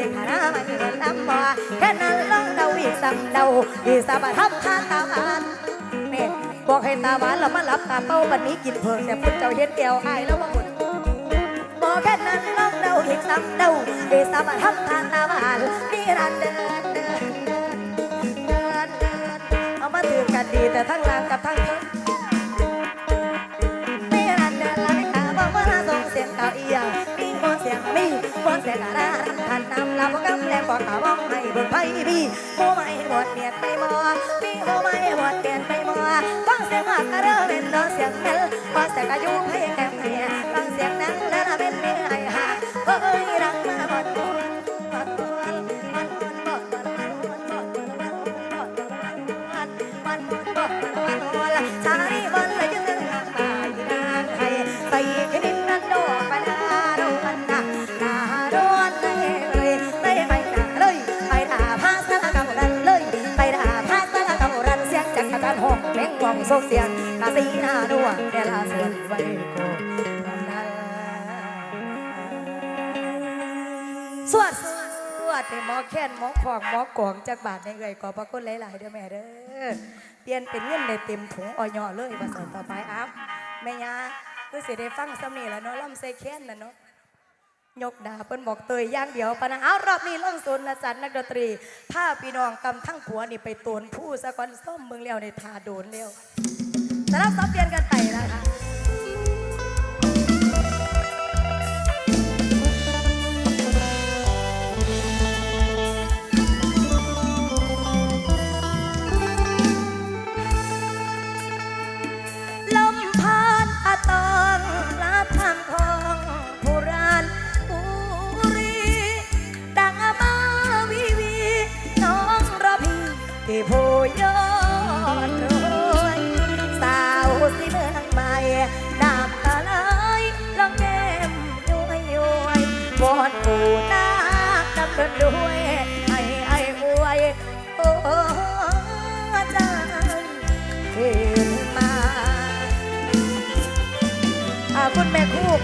ิขนามันเงินน้ำบ่แค่นั้นลองเดาอีสัมเดาอีสัมทำทานตาบานเนี่ยบอกให้ตาหวานเรามาหลับตาเป้าบันนี้กินเพิงแต่พุทธเจ้าเห็นเดียวอายแล้วว่าหมดบอกแค่นั้นลองเดาอีสัมเดาอีสัมทำทานตาบานนี่รันเดินเดินเดินเดินเดินเอามาถือกันดีแต่ทั้งลางกับทั้งเธอไม่รันเดินลันขาบอกว่าส่งเสียงเก่าเอียง มีฟัเสียงนาท่านนำลาบกำแรงบอกกะว่องให้เบิ่งไพ่พี่โมไม่หมดเปลี่ยนไปมอพี่โมไม่หมดเปลี่ยนไปมอฟังเสียงมากระเริ่มเป็นดอเสียงเมลฟังเสียงอายุให้แก่แม่ฟังเสียงนั้นแล้วเป็นเมีอ ส่งโซเสียงกาสีหน้าดวงเดลาสวนไว้โกสวดสวดให้หมอแค้นหมอของหมอกวงจากบาทในเอ่ยขอพระคุณหลายๆเด้อแม่เด้อเปลี่ยนเป็นเงินได้เต็มถุงออยอเลยมาสอนต่อไปอัพแม่ยาคือสิได้ฟังสำนีแล้วเนาะล่ำใส่แค้นนะเนาะ ยกดาเปิ้นบอกเตยย่างเดียวปะนะเอารอบนี้ล่องสุนนะจันนักดนตรีถ้าพี่น้องกำทั้งผัวนี่ไปตวนผู้สะกอนส้มเมืองเลี้ยวในทาโดนเลี้ยวแต่เราสับเปลี่ยนกันไป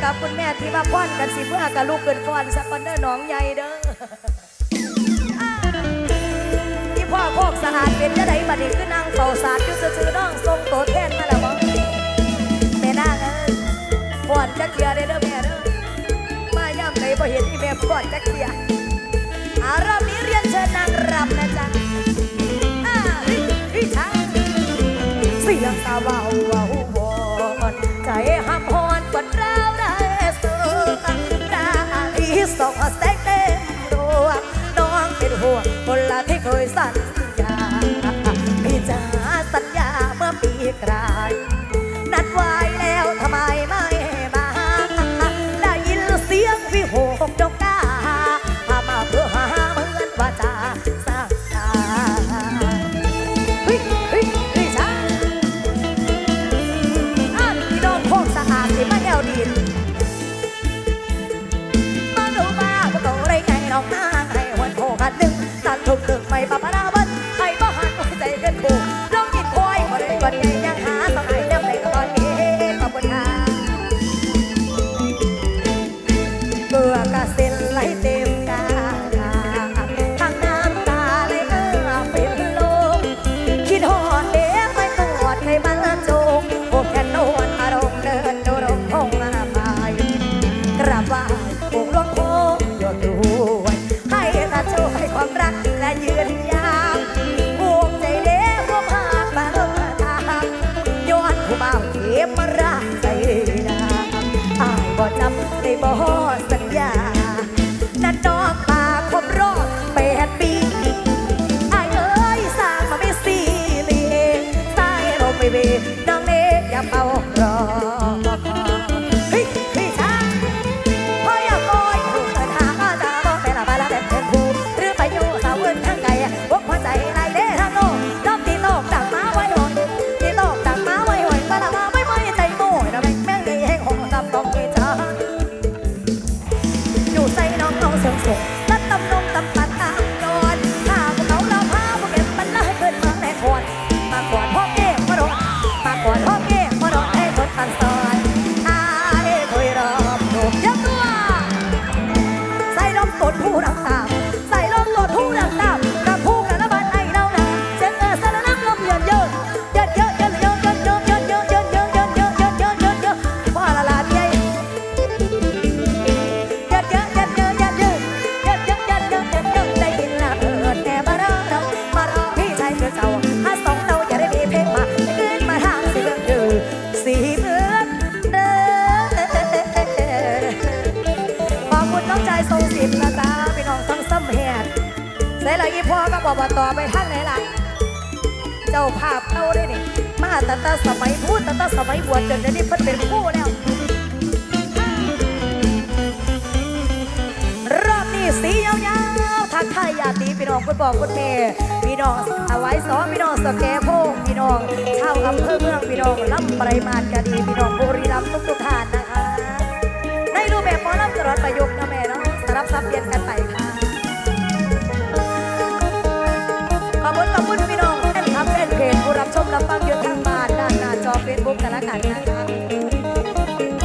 กับคุณแม่ที่มาป้อนกันสิเพื่อกับลูกเกินฟ้อนสักคนเด้อน้องใหญ่เด้อที่พ่อโคกสะอาดเป็นจะได้บัดนี้คือนางเฝ้าศาสตร์อยู่ซื่อๆน้องทรงโตแทนมาแล้วบ่แม่นางเอ้ยป้อนจักเทียได้อเด้อแม่เด้อมาย่ำไหนบ่เห็นอีแม่ป้อนจักเทียอารอบนี้เรียนเชิญนางรำนะจ๊ะอ่าฮิฮิชาเสียงตาเบาเบาวอนใจห้าเราได้สูงราอี สองแสงเต็มดวงน้องเป็นห่วงคนละที่เคยสัญญาพี่จะสัญญาเมื่อปีกรา ค ก็บมารักใจดาอายบ่จำได้บ่ส ใส่ละอีพ่อก็บอกว่าต่อไปท่างไหนล่ะ เจ้าภาพเอาได้นี่มาตั้งแต่สมัยพูดตั้งแต่สมัยบวชจนเดี๋ยวนี้เพิ่เป็นคู่แล้วรอบนี้สียาวๆทักทายญาติพี่น้องคุณบอกคุณแม่พี่น้องเอาไว้สองพี่น้องสแกโพพี่น้องชาวอำเภอเมืองพี่น้องลำปริมาณกัดีพี่น้องบุรีรัมย์ทุกๆท่านนะคะ ในรูปแบบหมอลำตลอดประยุกต์นะแม่เนาะสลับซับเปลี่ยนกันไปค่ะากนคะ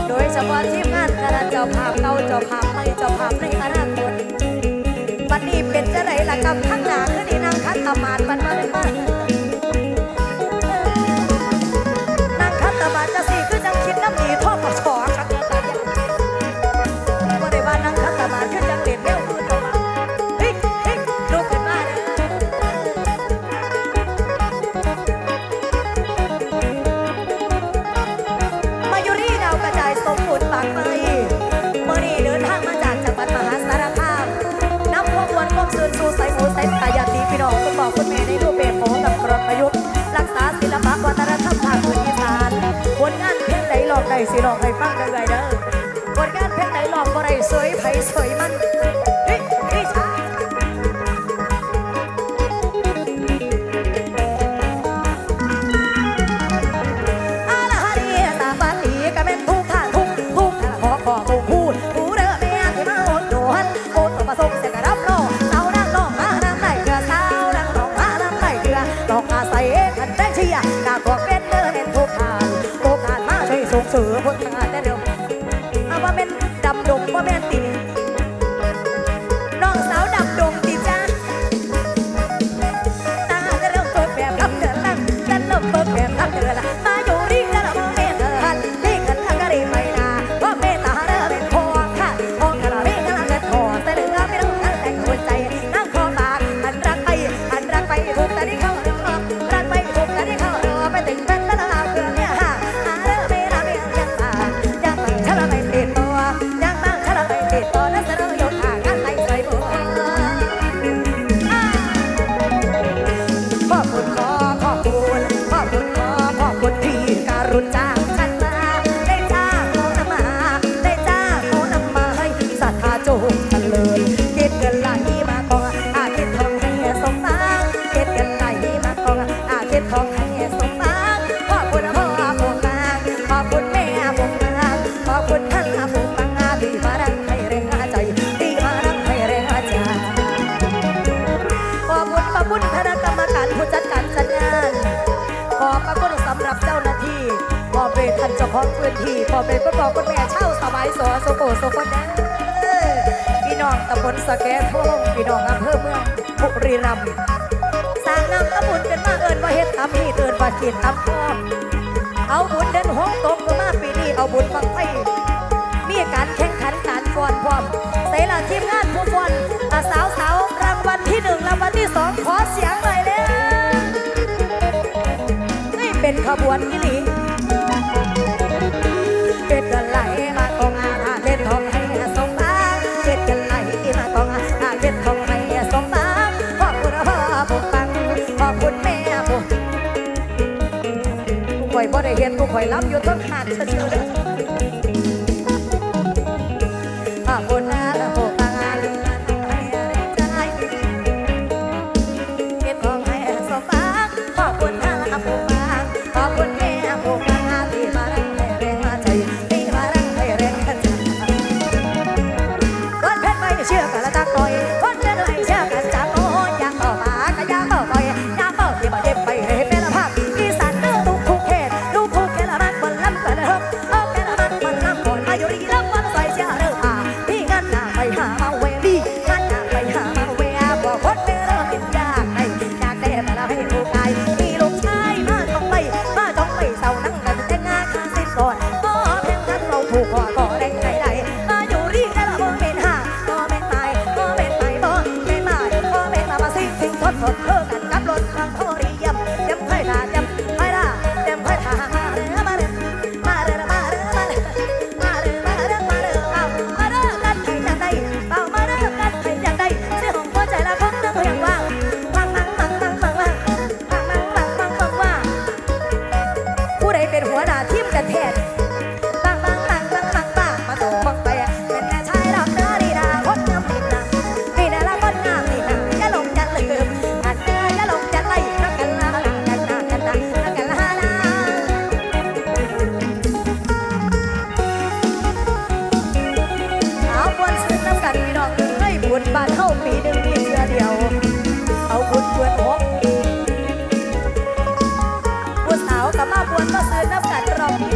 โดยเฉพาะที่ผ่านคณะเจ้าภาพเก่าเจ้าภาพใหม่เจ้าภาพในอนาคตวันนี้เป็นจะไหนล่ะกับข้างหน้าขึ้นอี ผลงานเพลงไหนหลอกได้สิหลอกไห้ฟังได้ไวเด้อผลงานเพลงไหนหลอกบ่ได้สวยไผสวยมัน 萨瓦迪 เจ้าของพื้นที่พ่อเป็นก็บอกคุแม่เช่าสบายสอสโกสคนเด้อพี่น้องตำบลสะแกทองพี่น้องอำเภอเมืองบุรีรัมย์สร้างน้ำตะบุญกันมาเอิญว่าเฮ็ดทำนี่เอิญว่าขีดตำพร้อมเอาบุญเดินห้องตกก็มาปีนี้เอาบุญบังไปมีการแข่งขันการฟ้อนพร้อมใส่ละทีมงานผู้ฟ้อนสาวสาวรางวัลที่หนึ่งรางวัลที่สองขอเสียงหน่อยเล้อนี่เป็นขบวนที่หลี บ่ได้เห็นกูข่อยรับอยู่ต้อหาดซื่อๆ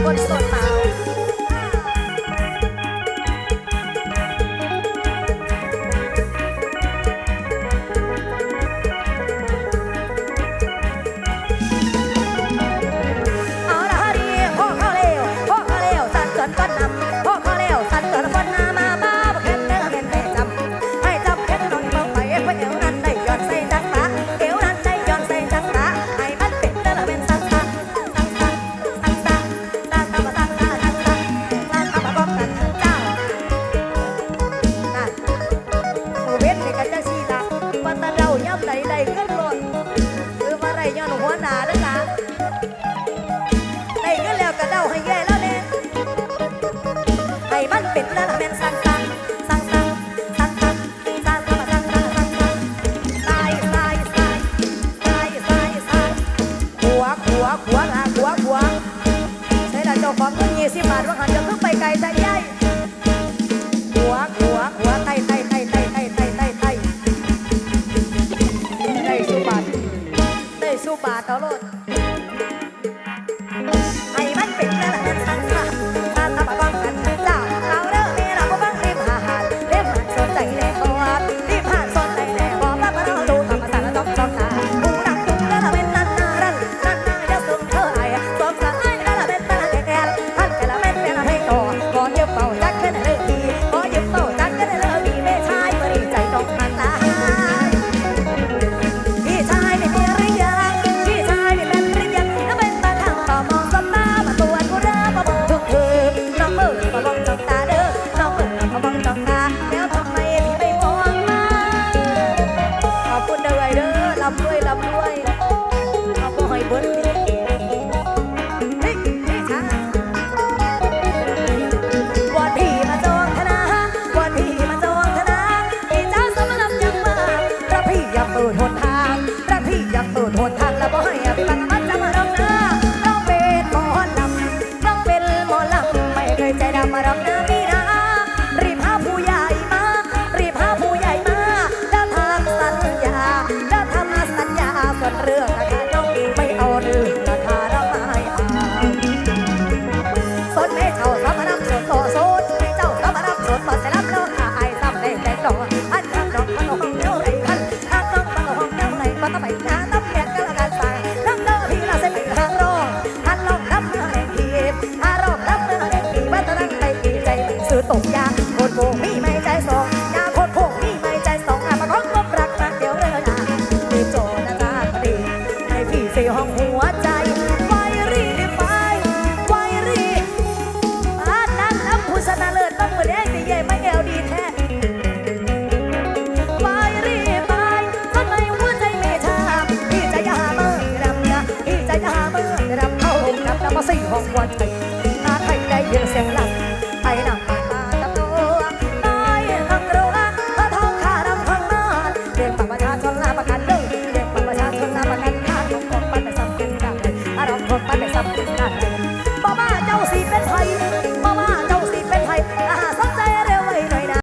One story. que yang.